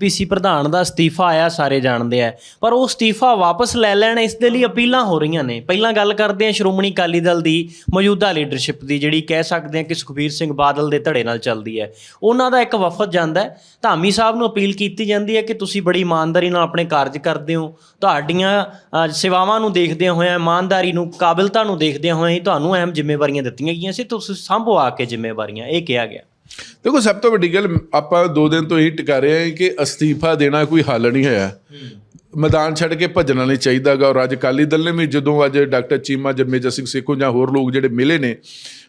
ਪੀਸੀ ਪ੍ਰਧਾਨ ਦਾ ਅਸਤੀਫਾ ਆਇਆ, ਸਾਰੇ ਜਾਣਦੇ ਆ। ਪਰ ਉਹ ਅਸਤੀਫਾ ਵਾਪਸ ਲੈ ਲੈਣ ਇਸ ਦੇ ਲਈ ਅਪੀਲਾਂ ਹੋ ਰਹੀਆਂ ਨੇ। ਪਹਿਲਾਂ ਗੱਲ ਕਰਦੇ ਆ ਸ਼੍ਰੋਮਣੀ ਅਕਾਲੀ ਦਲ ਦੀ ਮੌਜੂਦਾ ਲੀਡਰਸ਼ਿਪ ਦੀ, ਜਿਹੜੀ ਕਹਿ ਸਕਦੇ ਆ ਕਿ ਸੁਖਬੀਰ ਸਿੰਘ ਬਾਦਲ ਦੇ ਧੜੇ ਨਾਲ ਚੱਲਦੀ ਹੈ। ਉਹਨਾਂ ਦਾ ਇੱਕ ਵਫਦ ਜਾਂਦਾ ਹੈ। ਧਾਮੀ ਸਾਹਿਬ ਨੂੰ ਅਪੀਲ ਕੀਤੀ ਜਾਂਦੀ ਹੈ ਕਿ ਤੁਸੀਂ ਬੜੀ ਇਮਾਨਦਾਰੀ ਨਾਲ ਆਪਣੇ ਕਾਰਜ ਕਰਦੇ ਹੋ। ਤੁਹਾਡੀਆਂ ਸੇਵਾਵਾਂ ਨੂੰ ਦੇਖਦਿਆਂ ਹੋਇਆਂ, ਇਮਾਨਦਾਰੀ ਨੂੰ, ਕਾਬਿਲਤਾ ਨੂੰ ਦੇਖਦਿਆਂ ਹੋਇਆਂ ਹੀ ਤੁਹਾਨੂੰ ਅਹਿਮ ਜ਼ਿੰਮੇਵਾਰੀਆਂ ਦਿੱਤੀਆਂ ਗਈਆਂ ਸੀ। ਤੁਸੀਂ ਸੰਭੋ ਆ ਕੇ ਜ਼ਿੰਮੇਵਾਰੀਆਂ। ਇਹ ਕਿਹਾ ਗਿਆ। ਦੇਖੋ ਸਭ ਤੋਂ ਵੱਡੀ ਗੱਲ ਆਪਾਂ ਦੋ ਦਿਨ ਤੋਂ ਇਹੀ ਟਿਕਾ ਰਹੇ ਹਾਂ ਕਿ ਅਸਤੀਫਾ ਦੇਣਾ ਕੋਈ ਹੱਲ ਨਹੀਂ ਹੋਇਆ। ਮੈਦਾਨ ਛੱਡ ਕੇ ਭੱਜਣਾ ਨਹੀਂ ਚਾਹੀਦਾਗਾ। ਔਰ ਅੱਜ ਅਕਾਲੀ ਦਲ ਨੇ ਵੀ ਜਦੋਂ ਅੱਜ ਡਾਕਟਰ ਚੀਮਾ ਜਰਮੇਜਰ ਸਿੰਘ ਸੇਖੋਂ ਜਾਂ ਹੋਰ ਲੋਕ ਜਿਹੜੇ ਮਿਲੇ ਨੇ,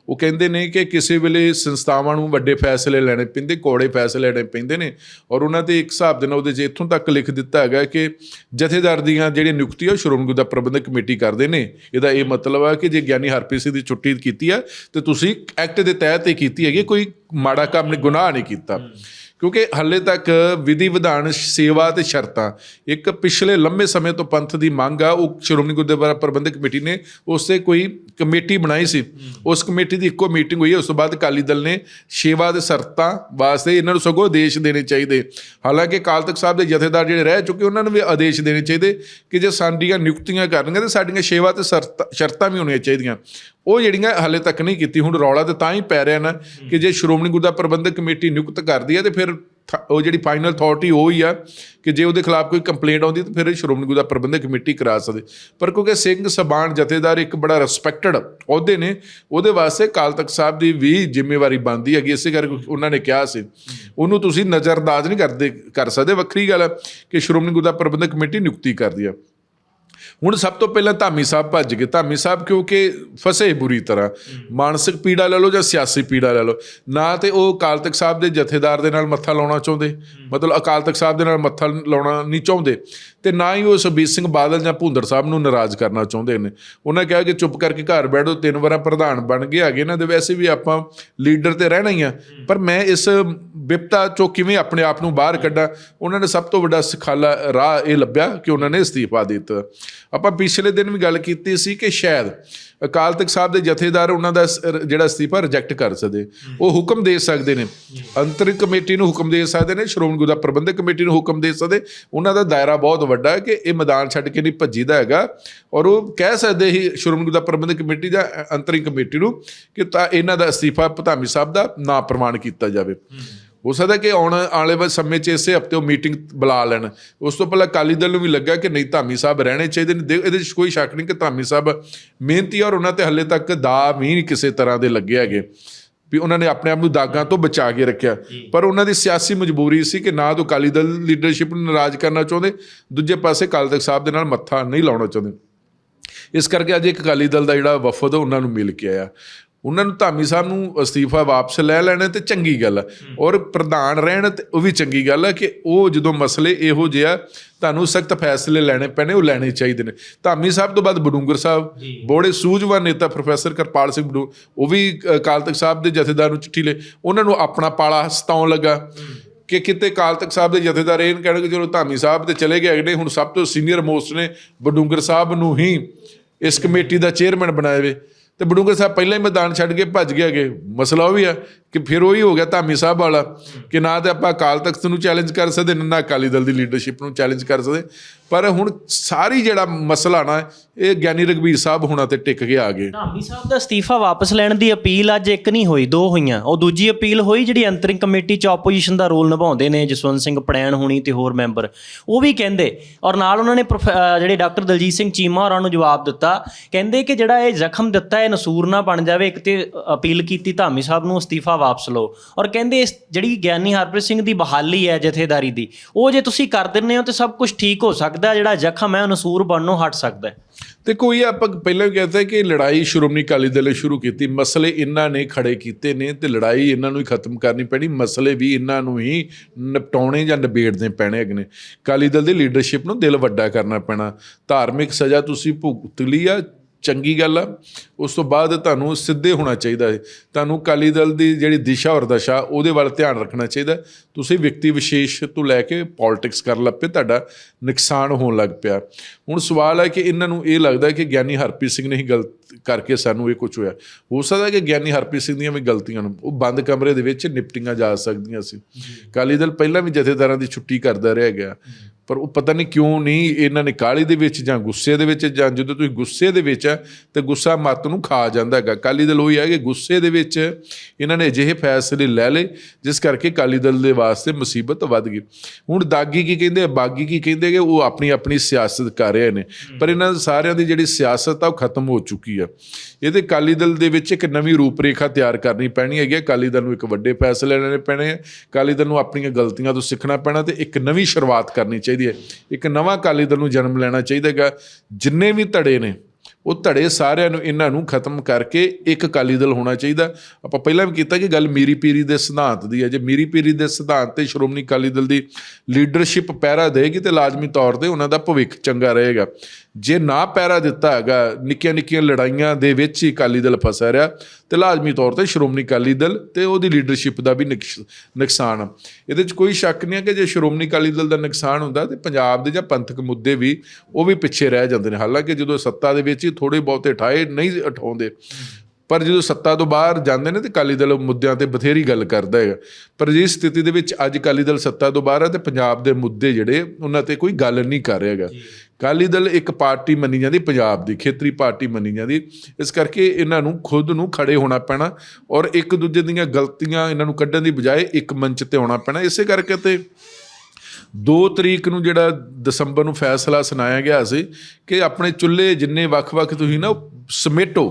ਉਹ ਕਹਿੰਦੇ ਨੇ ਕਿ ਕਿਸੇ ਵੇਲੇ ਸੰਸਥਾਵਾਂ ਨੂੰ ਵੱਡੇ ਫੈਸਲੇ ਲੈਣੇ ਪੈਂਦੇ, ਕੋੜੇ ਫੈਸਲੇ ਲੈਣੇ ਪੈਂਦੇ ਨੇ। ਔਰ ਉਹਨਾਂ ਦੇ ਇੱਕ ਹਿਸਾਬ ਦੇ ਨਾਲ ਉਹਦੇ 'ਚ ਇੱਥੋਂ ਤੱਕ ਲਿਖ ਦਿੱਤਾ ਹੈਗਾ ਕਿ ਜਥੇਦਾਰ ਦੀਆਂ ਜਿਹੜੀਆਂ ਨਿਯੁਕਤੀਆਂ ਉਹ ਸ਼੍ਰੋਮਣੀ ਗੁਰਦੁਆਰਾ ਪ੍ਰਬੰਧਕ ਕਮੇਟੀ ਕਰਦੇ ਨੇ। ਇਹਦਾ ਇਹ ਮਤਲਬ ਆ ਕਿ ਜੇ ਗਿਆਨੀ ਹਰਪ੍ਰੀਤ ਸਿੰਘ ਦੀ ਛੁੱਟੀ ਕੀਤੀ ਆ, ਤੇ ਤੁਸੀਂ ਐਕਟ ਦੇ ਤਹਿਤ ਹੀ ਕੀਤੀ ਹੈਗੀ, ਕੋਈ ਮਾੜਾ ਕੰਮ ਨੇ ਗੁਨਾਹ ਨਹੀਂ ਕੀਤਾ। ਕਿਉਂਕਿ ਹੱਲੇ ਤੱਕ ਵਿਧੀ ਵਿਧਾਨ, ਸੇਵਾ ਤੇ ਸ਼ਰਤਾਂ, ਇੱਕ ਪਿਛਲੇ ਲੰਮੇ ਸਮੇਂ ਤੋਂ ਪੰਥ ਦੀ ਮੰਗ ਆ, ਉਹ ਸ਼੍ਰੋਮਣੀ ਗੁਰਦੁਆਰਾ ਪ੍ਰਬੰਧਕ ਕਮੇਟੀ ਨੇ ਉਸ ਤੇ ਕੋਈ ਕਮੇਟੀ ਬਣਾਈ ਸੀ। ਉਸ ਕਮੇਟੀ ਦੀ ਇੱਕੋ ਮੀਟਿੰਗ ਹੋਈ ਹੈ, ਉਸ ਤੋਂ ਬਾਅਦ ਅਕਾਲੀ ਦਲ ਨੇ ਸੇਵਾ ਦੇ ਸ਼ਰਤਾਂ ਵਾਸਤੇ ਇਹਨਾਂ ਨੂੰ ਸਗੋਂ ਆਦੇਸ਼ ਦੇਣੇ ਚਾਹੀਦੇ। ਹਾਲਾਂਕਿ ਅਕਾਲ ਤਖਤ ਸਾਹਿਬ ਦੇ ਜਥੇਦਾਰ ਜਿਹੜੇ ਰਹਿ ਚੁੱਕੇ, ਉਹਨਾਂ ਨੂੰ ਵੀ ਆਦੇਸ਼ ਦੇਣੇ ਚਾਹੀਦੇ ਕਿ ਜੇ ਸਾਡੀਆਂ ਨਿਯੁਕਤੀਆਂ ਕਰਨਗੇ ਤੇ ਸਾਡੀਆਂ ਸੇਵਾ ਤੇ ਸ਼ਰਤਾਂ- ਸ਼ਰਤਾਂ ਵੀ ਹੋਣੀਆਂ ਚਾਹੀਦੀਆਂ। ਉਹ ਜਿਹੜੀਆਂ ਹਾਲੇ ਤੱਕ ਨਹੀਂ ਕੀਤੀ ਹੁਣ ਰੌਲਾ ਤੇ ਤਾਂ ਹੀ ਪੈ ਰਿਹਾ ਨਾ ਕਿ ਜੇ ਸ਼੍ਰੋਮਣੀ ਗੁਰਦੁਆਰਾ ਪ੍ਰਬੰਧਕ ਕਮੇਟੀ ਨਿਯੁਕਤ ਕਰਦੀ ਹੈ ਤੇ ਫਿਰ ਉਹ ਜਿਹੜੀ ਫਾਈਨਲ ਅਥਾਰਟੀ ਉਹ ਹੀ ਆ ਕਿ ਜੇ ਉਹਦੇ ਖਿਲਾਫ ਕੋਈ ਕੰਪਲੇਂਟ ਆਉਂਦੀ ਤਾਂ ਫਿਰ ਸ਼੍ਰੋਮਣੀ ਗੁਰਦੁਆਰਾ ਪ੍ਰਬੰਧਕ ਕਮੇਟੀ ਕਰਾ ਸਕਦੇ। ਪਰ ਕਿਉਂਕਿ ਸਿੰਘ ਸਬਾਨ ਜਥੇਦਾਰ ਇੱਕ ਬੜਾ ਰਿਸਪੈਕਟਡ ਅਹੁਦੇ ਨੇ ਉਹਦੇ ਵਾਸਤੇ ਅਕਾਲ ਤਖਤ ਸਾਹਿਬ ਦੀ ਵੀ ਜ਼ਿੰਮੇਵਾਰੀ ਬਣਦੀ ਹੈਗੀ ਇਸੇ ਕਰਕੇ ਉਹਨਾਂ ਨੇ ਕਿਹਾ ਸੀ। ਉਹਨੂੰ ਤੁਸੀਂ ਨਜ਼ਰਅੰਦਾਜ਼ ਨਹੀਂ ਕਰਦੇ ਕਰ ਸਕਦੇ ਵੱਖਰੀ ਗੱਲ ਹੈ ਕਿ ਸ਼੍ਰੋਮਣੀ ਗੁਰਦੁਆਰਾ ਪ੍ਰਬੰਧਕ ਕਮੇਟੀ ਨਿਯੁਕਤੀ ਕਰਦੀ ਆ। ਹੁਣ ਸਭ ਤੋਂ ਪਹਿਲਾਂ ਧਾਮੀ ਸਾਹਿਬ ਭੱਜ ਗਏ। ਧਾਮੀ ਸਾਹਿਬ ਕਿਉਂਕਿ ਫਸੇ ਬੁਰੀ ਤਰ੍ਹਾਂ। ਮਾਨਸਿਕ ਪੀੜਾ ਲੈ ਲਓ ਜਾਂ ਸਿਆਸੀ ਪੀੜਾ ਲੈ ਲਓ। ਨਾ ਤੇ ਉਹ ਅਕਾਲ ਤਖਤ ਸਾਹਿਬ ਦੇ ਜਥੇਦਾਰ ਦੇ ਨਾਲ ਮੱਥਾ ਲਾਉਣਾ ਚਾਹੁੰਦੇ। ਮਤਲਬ ਅਕਾਲ ਤਖਤ ਸਾਹਿਬ ਦੇ ਨਾਲ ਮੱਥਾ ਲਾਉਣਾ ਨਹੀਂ ਚਾਹੁੰਦੇ। ਤੇ ਨਾ ਹੀ ਉਹ ਸੁਖਬੀਰ ਸਿੰਘ ਬਾਦਲ ਜਾਂ ਭੁੰਦਰ ਸਾਹਿਬ ਨੂੰ ਨਾਰਾਜ਼ ਕਰਨਾ ਚਾਹੁੰਦੇ ਨੇ। ਉਹਨਾਂ ਕਿਹਾ ਕਿ ਚੁੱਪ ਕਰਕੇ ਘਰ ਬੈਠੋ, ਤਿੰਨ ਵਾਰਾਂ ਪ੍ਰਧਾਨ ਬਣ ਗਏ ਹੈਗੇ ਇਹਨਾਂ ਦੇ ਵੈਸੇ ਵੀ ਆਪਾਂ ਲੀਡਰ ਤੇ ਰਹਿਣਾ ਹੀ ਆ। ਪਰ ਮੈਂ ਇਸ ਵਿਪਤਾ ਚੋਂ ਕਿਵੇਂ ਆਪਣੇ ਆਪ ਨੂੰ ਬਾਹਰ ਕੱਢਾਂ, ਉਹਨਾਂ ਨੇ ਸਭ ਤੋਂ ਵੱਡਾ ਸਖਾਲਾ ਰਾਹ ਇਹ ਲੱਭਿਆ ਕਿ ਉਹਨਾਂ ਨੇ ਅਸਤੀਫਾ ਦਿੱਤਾ। ਆਪਾਂ ਪਿਛਲੇ ਦਿਨ ਵੀ ਗੱਲ ਕੀਤੀ ਸੀ ਕਿ ਸ਼ਾਇਦ ਅਕਾਲ ਤਖਤ ਸਾਹਿਬ ਦੇ ਜਥੇਦਾਰ ਉਹਨਾਂ ਦਾ ਜਿਹੜਾ ਅਸਤੀਫਾ ਰਿਜੈਕਟ ਕਰ ਸਕਦੇ। ਉਹ ਹੁਕਮ ਦੇ ਸਕਦੇ ਨੇ। ਅੰਤਰਿਮ ਕਮੇਟੀ ਨੂੰ ਹੁਕਮ ਦੇ ਸਕਦੇ ਨੇ ਸ਼੍ਰੋਮਣੀ ਗੁਰਦੁਆਰਾ ਪ੍ਰਬੰਧਕ ਕਮੇਟੀ ਨੂੰ ਹੁਕਮ ਦੇ ਸਕਦੇ। ਉਹਨਾਂ ਦਾ ਦਾਇਰਾ ਬਹੁਤ ਵੱਡਾ ਹੈ ਕਿ ਇਹ ਮੈਦਾਨ ਛੱਡ ਕੇ ਨਹੀਂ ਭੱਜੀਦਾ ਹੈਗਾ। ਔਰ ਉਹ ਕਹਿ ਸਕਦੇ ਹੀ ਸ਼੍ਰੋਮਣੀ ਗੁਰਦੁਆਰਾ ਪ੍ਰਬੰਧਕ ਕਮੇਟੀ ਜਾਂ ਅ- ਅੰਤਰਿਮ ਕਮੇਟੀ ਨੂੰ ਕਿ ਤਾਂ ਇਹਨਾਂ ਦਾ ਅਸਤੀਫਾ ਧਾਮੀ ਸਾਹਿਬ ਦਾ ਨਾ ਪ੍ਰਮਾਣ ਕੀਤਾ ਜਾਵੇ। ਹੋ ਸਕਦਾ ਕਿ ਆਉਣ ਵਾਲੇ ਸਮੇਂ 'ਚ ਇਸੇ ਹਫ਼ਤੇ ਉਹ ਮੀਟਿੰਗ ਬੁਲਾ ਲੈਣ। ਉਸ ਤੋਂ ਪਹਿਲਾਂ ਅਕਾਲੀ ਦਲ ਨੂੰ ਵੀ ਲੱਗਾ ਕਿ ਨਹੀਂ ਧਾਮੀ ਸਾਹਿਬ ਰਹਿਣੇ ਚਾਹੀਦੇ ਨੇ। ਇਹਦੇ 'ਚ ਕੋਈ ਸ਼ੱਕ ਨਹੀਂ ਕਿ ਧਾਮੀ ਸਾਹਿਬ ਮਿਹਨਤੀ ਔਰ ਉਹਨਾਂ ਤੇ ਹੱਲੇ ਤੱਕ ਦਾ ਵੀ ਨਹੀਂ ਕਿਸੇ ਤਰ੍ਹਾਂ ਦੇ ਲੱਗੇ ਹੈਗੇ। ਵੀ ਉਹਨਾਂ ਨੇ ਆਪਣੇ ਆਪ ਨੂੰ ਦਾਗਾਂ ਤੋਂ ਬਚਾ ਕੇ ਰੱਖਿਆ। ਪਰ ਉਹਨਾਂ ਦੀ ਸਿਆਸੀ ਮਜਬੂਰੀ ਸੀ ਕਿ ਨਾ ਤਾਂ ਅਕਾਲੀ ਦਲ ਲੀਡਰਸ਼ਿਪ ਨੂੰ ਨਾਰਾਜ਼ ਕਰਨਾ ਚਾਹੁੰਦੇ ਦੂਜੇ ਪਾਸੇ ਅਕਾਲੀ ਤਖਤ ਸਾਹਿਬ ਦੇ ਨਾਲ ਮੱਥਾ ਨਹੀਂ ਲਾਉਣਾ ਚਾਹੁੰਦੇ। ਇਸ ਕਰਕੇ ਅੱਜ ਇੱਕ ਅਕਾਲੀ ਦਲ ਦਾ ਜਿਹੜਾ ਵਫਦ ਉਹਨਾਂ ਨੂੰ ਮਿਲ ਕੇ ਆਇਆ। ਉਹਨਾਂ ਨੂੰ ਧਾਮੀ ਸਾਹਿਬ ਨੂੰ ਅਸਤੀਫਾ ਵਾਪਸ ਲੈ ਲੈਣਾ ਤੇ ਚੰਗੀ ਗੱਲ ਹੈ। ਔਰ ਪ੍ਰਧਾਨ ਰਹਿਣ ਤੇ ਉਹ ਵੀ ਚੰਗੀ ਗੱਲ ਹੈ ਕਿ ਉਹ ਜਦੋਂ ਮਸਲੇ ਇਹੋ ਜਿਹਾ ਤੁਹਾਨੂੰ ਸਖਤ ਫੈਸਲੇ ਲੈਣੇ ਪੈਣੇ ਉਹ ਲੈਣੇ ਚਾਹੀਦੇ ਨੇ। ਧਾਮੀ ਸਾਹਿਬ ਤੋਂ ਬਾਅਦ ਬਡੂੰਗਰ ਸਾਹਿਬ ਬੜੇ ਸੂਝਵਾਨ ਨੇਤਾ ਪ੍ਰੋਫੈਸਰ ਕਿਰਪਾਲ ਸਿੰਘ ਬਡੂ ਉਹ ਵੀ ਅ, ਅਕਾਲ ਤਖਤ ਸਾਹਿਬ ਦੇ ਜਥੇਦਾਰ ਨੂੰ ਚਿੱਠੀ ਲੈ ਉਹਨਾਂ ਨੂੰ ਆਪਣਾ ਪਾਲਾ ਸਤਾਉਣ ਲੱਗਾ। ਕਿ ਕਿਤੇ ਅਕਾਲ ਤਖਤ ਸਾਹਿਬ ਦੇ ਜਥੇਦਾਰ ਇਹ ਕਹਿਣਗੇ ਚਲੋ ਧਾਮੀ ਸਾਹਿਬ ਤੇ ਚਲੇ ਗਏ ਅਗਲੇ ਹੁਣ ਸਭ ਤੋਂ ਸੀਨੀਅਰ ਮੋਸਟ ਨੇ ਬਡੂੰਗਰ ਸਾਹਿਬ ਨੂੰ ਹੀ ਇਸ ਕਮੇਟੀ ਦਾ ਚੇਅਰਮੈਨ ਬਣਾਇਆ ਵੇ। ਤੇ ਬਡੂੰਗਰ ਸਾਹਿਬ ਪਹਿਲਾਂ ਹੀ ਮੈਦਾਨ ਛੱਡ ਕੇ ਭੱਜ ਗਏ ਅਗੇ ਮਸਲਾ ਉਹ ਵੀ ਆ ਕਿ ਫਿਰ ਉਹੀ ਹੋ ਗਿਆ ਧਾਮੀ ਸਾਹਿਬ ਵਾਲਾ ਕਿ ਨਾ ਤੇ ਆਪਾਂ ਅਕਾਲ ਤਖਤ ਨੂੰ ਚੈਲੰਜ ਕਰ ਸਕਦੇ, ਨਾ ਅਕਾਲੀ ਦਲ ਦੀ ਲੀਡਰਸ਼ਿਪ ਨੂੰ ਚੈਲੰਜ ਕਰ ਸਕਦੇ। ਪਰ ਹੁਣ ਸਾਰੀ ਜਿਹੜਾ ਮਸਲਾ ਨਾ, ਇਹ ਗਿਆਨੀ ਰਗਵੀਰ ਸਾਹਿਬ ਹੁਣਾਂ ਤੇ ਟਿਕ ਕੇ ਆ ਗਏ। ਧਾਮੀ ਸਾਹਿਬ ਦਾ ਅਸਤੀਫਾ ਵਾਪਸ ਲੈਣ ਦੀ ਅਪੀਲ ਅੱਜ ਇੱਕ ਨਹੀਂ ਹੋਈ, ਦੋ ਹੋਈਆਂ। ਉਹ ਦੂਜੀ ਅਪੀਲ ਹੋਈ ਜਿਹੜੀ ਅੰਤਰਿੰਗ ਕਮੇਟੀ ਚ ਆਪੋਜੀਸ਼ਨ ਦਾ ਰੋਲ ਨਿਭਾਉਂਦੇ ਨੇ, ਜਸਵੰਤ ਸਿੰਘ ਪੜੈਣ ਹੋਣੀ ਤੇ ਹੋਰ ਮੈਂਬਰ। ਉਹ ਵੀ ਕਹਿੰਦੇ, ਔਰ ਨਾਲ ਉਹਨਾਂ ਨੇ ਪ੍ਰੋਫੈ- ਜਿਹੜੇ ਡਾਕਟਰ ਦਲਜੀਤ ਸਿੰਘ ਚੀਮਾ ਹੋਰਾਂ ਨੂੰ ਜਵਾਬ ਦਿੱਤਾ। ਕਹਿੰਦੇ ਕਿ ਜਿਹੜਾ ਇਹ ਜ਼ਖਮ ਦਿੱਤਾ ਇਹ ਨਸੂਰ ਨਾ ਬਣ ਜਾਵੇ, ਇੱਕ ਤੇ ਅਪੀਲ ਕੀਤੀ ਧਾਮੀ ਸਾਹਿਬ ਨੂੰ ਅਸਤੀਫਾ ਵਾਪਸ ਲਓ। ਔਰ ਕਹਿੰਦੇ ਇਸ ਜਿਹੜੀ ਗਿਆਨੀ ਹਰਪ੍ਰੀਤ ਸਿੰਘ ਦੀ ਬਹਾਲੀ ਹੈ ਜਥੇਦਾਰੀ ਦੀ, ਉਹ ਜੇ ਤੁਸੀਂ ਕਰ ਦਿੰਦੇ ਹੋ ਤੇ ਸਭ ਕੁਝ ਠੀਕ ਹੋ ਸਕਦਾ, ਜਿਹੜਾ ਜ਼ਖਮ ਹੈ ਉਹ ਨਸੂਰ ਬਣਨੋਂ ਹਟ ਸਕਦਾ ਹੈ। ਤੇ ਕੋਈ ਆਪਾਂ ਪਹਿਲਾਂ ਕਹਿੰਦੇ ਕਿ ਲੜਾਈ ਸ਼੍ਰੋਮਣੀ ਅਕਾਲੀ ਦਲ ਨੇ ਸ਼ੁਰੂ ਕੀਤੀ, ਮਸਲੇ ਇਹਨਾਂ ਨੇ ਖੜੇ ਕੀਤੇ ਨੇ ਤੇ ਲੜਾਈ ਇਹਨਾਂ ਨੂੰ ਹੀ ਖਤਮ ਕਰਨੀ ਪੈਣੀ, ਮਸਲੇ ਵੀ ਇਹਨਾਂ ਨੂੰ ਹੀ ਨਿਪਟਾਉਣੇ ਜਾਂ ਨਿਬੇੜਨੇ ਪੈਣੇ ਹੈਗੇ ਨੇ ਅਕਾਲੀ ਦਲ ਦੀ ਲੀਡਰਸ਼ਿਪ ਨੂੰ ਦਿਲ ਵੱਡਾ ਕਰਨਾ ਪੈਣਾ। ਧਾਰਮਿਕ ਸਜ਼ਾ ਤੁਸੀਂ ਭੁਗਤ ਲਈ ਆ ਚੰਗੀ ਗੱਲ ਆ। ਉਸ ਤੋਂ ਬਾਅਦ ਤੁਹਾਨੂੰ ਸਿੱਧੇ ਹੋਣਾ ਚਾਹੀਦਾ ਹੈ। ਤੁਹਾਨੂੰ ਅਕਾਲੀ ਦਲ ਦੀ ਜਿਹੜੀ ਦਿਸ਼ਾ ਔਰ ਦਸ਼ਾ, ਉਹਦੇ ਵੱਲ ਧਿਆਨ ਰੱਖਣਾ ਚਾਹੀਦਾ ਤੁਸੀਂ ਵਿਅਕਤੀ ਵਿਸ਼ੇਸ਼ ਤੋਂ ਲੈ ਕੇ ਪੋਲਿਟਿਕਸ ਕਰਨ ਲੱਗ ਪਏ, ਤੁਹਾਡਾ ਨੁਕਸਾਨ ਹੋਣ ਲੱਗ ਪਿਆ। ਹੁਣ ਸਵਾਲ ਹੈ ਕਿ ਇਹਨਾਂ ਨੂੰ ਇਹ ਲੱਗਦਾ ਕਿ ਗਿਆਨੀ ਹਰਪ੍ਰੀਤ ਸਿੰਘ ਨੇ ਹੀ ਗਲਤ ਕਰਕੇ ਸਾਨੂੰ ਇਹ ਕੁਝ ਹੋਇਆ। ਹੋ ਸਕਦਾ ਕਿ ਗਿਆਨੀ ਹਰਪ੍ਰੀਤ ਸਿੰਘ ਦੀਆਂ ਵੀ ਗਲਤੀਆਂ ਨੂੰ ਉਹ ਬੰਦ ਕਮਰੇ ਦੇ ਵਿੱਚ ਨਿਪਟੀਆਂ ਜਾ ਸਕਦੀਆਂ ਸੀ। ਅਕਾਲੀ ਦਲ ਪਹਿਲਾਂ ਵੀ ਜਥੇਦਾਰਾਂ ਦੀ ਛੁੱਟੀ ਕਰਦਾ ਰਿਹਾ ਗਿਆ। ਪਰ ਉਹ ਪਤਾ ਨਹੀਂ ਕਿਉਂ ਨਹੀਂ ਇਹਨਾਂ ਨੇ ਕਾਲੀ ਦੇ ਵਿੱਚ ਜਾਂ ਗੁੱਸੇ ਦੇ ਵਿੱਚ ਜਾਂ ਜਦੋਂ ਤੁਸੀਂ ਗੁੱਸੇ ਦੇ ਵਿੱਚ ਹੈ ਤੇ ਗੁੱਸਾ ਮੱਤ ਨੂੰ ਖਾ ਜਾਂਦਾ ਹੈਗਾ। ਕਾਲੀ ਦਲ ਉਹੀ ਹੈ ਕਿ ਗੁੱਸੇ ਦੇ ਵਿੱਚ ਇਹਨਾਂ ਨੇ ਅਜਿਹੇ ਫੈਸਲੇ ਲੈ ਲਏ ਜਿਸ ਕਰਕੇ ਕਾਲੀ ਦਲ ਦੇ ਵਾਸਤੇ ਮੁਸੀਬਤ ਵੱਧ ਗਈ। ਹੁਣ ਦਾਗੀ ਕੀ ਕਹਿੰਦੇ ਆ ਬਾਗੀ ਕੀ ਕਹਿੰਦੇ ਕਿ ਉਹ ਆਪਣੀ ਆਪਣੀ ਸਿਆਸਤ ਕਰ ਰਹੇ ਨੇ। ਪਰ ਇਹਨਾਂ ਸਾਰਿਆਂ ਦੀ ਜਿਹੜੀ ਸਿਆਸਤ ਆ ਉਹ ਖਤਮ ਹੋ ਚੁੱਕੀ ਆ। ਇਹਦੇ ਕਾਲੀ ਦਲ ਦੇ ਵਿੱਚ ਇੱਕ ਨਵੀਂ ਰੂਪਰੇਖਾ ਤਿਆਰ ਕਰਨੀ ਪੈਣੀ ਹੈਗੀ ਹੈ। ਕਾਲੀ ਦਲ ਨੂੰ ਇੱਕ ਵੱਡੇ ਫੈਸਲੇ ਲੈਣੇ ਪੈਣੇ ਆ ਕਾਲੀ ਦਲ ਨੂੰ ਆਪਣੀਆਂ ਗਲਤੀਆਂ ਤੋਂ ਸਿੱਖਣਾ ਪੈਣਾ ਤੇ ਇੱਕ ਨਵੀਂ ਸ਼ੁਰੂਆਤ ਕਰਨੀ ਚਾਹੀਦੀ ਹੈ। ਇੱਕ ਨਵਾਂ ਕਾਲੀ ਦਲ ਨੂੰ ਜਨਮ ਲੈਣਾ ਚਾਹੀਦਾ ਹੈਗਾ। ਜਿੰਨੇ ਵੀ ਧੜੇ ਨੇ, ਉਹ ਧੜੇ ਸਾਰਿਆਂ ਨੂੰ ਇਹਨਾਂ ਨੂੰ ਖਤਮ ਕਰਕੇ ਇੱਕ ਅਕਾਲੀ ਦਲ ਹੋਣਾ ਚਾਹੀਦਾ। ਆਪਾਂ ਪਹਿਲਾਂ ਵੀ ਕੀਤਾ ਕਿ ਗੱਲ ਮੀਰੀ ਪੀਰੀ ਦੇ ਸਿਧਾਂਤ ਦੀ ਹੈ। ਜੇ ਮੀਰੀ ਪੀਰੀ ਦੇ ਸਿਧਾਂਤ ਤੇ ਸ਼੍ਰੋਮਣੀ ਅਕਾਲੀ ਦਲ ਦੀ ਲੀਡਰਸ਼ਿਪ ਪਹਿਰਾ ਦੇਗੀ ਤੇ ਲਾਜ਼ਮੀ ਤੌਰ ਤੇ ਉਹਨਾਂ ਦਾ ਭਵਿੱਖ ਚੰਗਾ ਰਹੇਗਾ। ਜੇ ਨਾ ਪਹਿਰਾ ਦਿੱਤਾ ਹੈਗਾ, ਨਿੱਕੀਆਂ ਨਿੱਕੀਆਂ ਲੜਾਈਆਂ ਦੇ ਵਿੱਚ ਹੀ ਅਕਾਲੀ ਦਲ ਫਸਿਆ ਰਿਹਾ, ਤੇ ਲਾਜ਼ਮੀ ਤੌਰ ਤੇ ਸ਼੍ਰੋਮਣੀ ਅਕਾਲੀ ਦਲ ਤੇ ਉਹਦੀ ਲੀਡਰਸ਼ਿਪ ਦਾ ਵੀ ਨੁਕਸ- ਨੁਕਸਾਨ ਆ। ਇਹਦੇ 'ਚ ਕੋਈ ਸ਼ੱਕ ਨਹੀਂ ਹੈ ਕਿ ਜੇ ਸ਼੍ਰੋਮਣੀ ਅਕਾਲੀ ਦਲ ਦਾ ਨੁਕਸਾਨ ਹੁੰਦਾ, ਤੇ ਪੰਜਾਬ ਦੇ ਜਾਂ ਪੰਥਕ ਮੁੱਦੇ ਵੀ, ਉਹ ਵੀ ਪਿੱਛੇ ਰਹਿ ਜਾਂਦੇ ਨੇ ਹਾਲਾਂਕਿ ਜਦੋਂ ਸੱਤਾ ਦੇ ਵਿੱਚ ਹੀ ਥੋੜੇ ਬਹੁਤੇ ਠਾਏ ਨਹੀਂ ਉਠਾਉਂਦੇ ਪਰ ਜਦੋਂ ਸੱਤਾ ਤੋਂ ਬਾਹਰ ਜਾਂਦੇ ਨੇ ਤੇ ਅਕਾਲੀ ਦਲ ਮੁੱਦਿਆਂ ਤੇ ਬਥੇਰੀ ਗੱਲ ਕਰਦਾ ਹੈਗਾ। ਪਰ ਜਿਸ ਸਥਿਤੀ ਦੇ ਵਿੱਚ ਅੱਜ ਅਕਾਲੀ ਦਲ ਸੱਤਾ ਤੋਂ ਬਾਹਰ ਹੈ ਤੇ ਪੰਜਾਬ ਦੇ ਮੁੱਦੇ ਜਿਹੜੇ ਉਹਨਾਂ ਤੇ ਕੋਈ ਗੱਲ ਨਹੀਂ ਕਰ ਰਿਹਾ ਹੈਗਾ। ਅਕਾਲੀ ਦਲ ਇੱਕ ਪਾਰਟੀ ਮੰਨੀ ਜਾਂਦੀ ਪੰਜਾਬ ਦੀ ਖੇਤਰੀ ਪਾਰਟੀ ਮੰਨੀ ਜਾਂਦੀ। ਇਸ ਕਰਕੇ ਇਹਨਾਂ ਨੂੰ ਖੁਦ ਨੂੰ ਖੜੇ ਹੋਣਾ ਪੈਣਾ ਔਰ ਇੱਕ ਦੂਜੇ ਦੀਆਂ ਗਲਤੀਆਂ ਇਹਨਾਂ ਨੂੰ ਕੱਢਣ ਦੀ ਬਜਾਏ ਇੱਕ ਮੰਚ ਤੇ ਆਉਣਾ ਪੈਣਾ। ਇਸੇ ਕਰਕੇ ਤੇ 2 ਤਰੀਕ ਨੂੰ ਜਿਹੜਾ ਦਸੰਬਰ ਨੂੰ ਫੈਸਲਾ ਸੁਣਾਇਆ ਗਿਆ ਸੀ ਕਿ ਆਪਣੇ ਚੁੱਲ੍ਹੇ ਜਿੰਨੇ ਵੱਖ-ਵੱਖ ਤੁਸੀਂ ਨਾ ਸਮੇਟੋ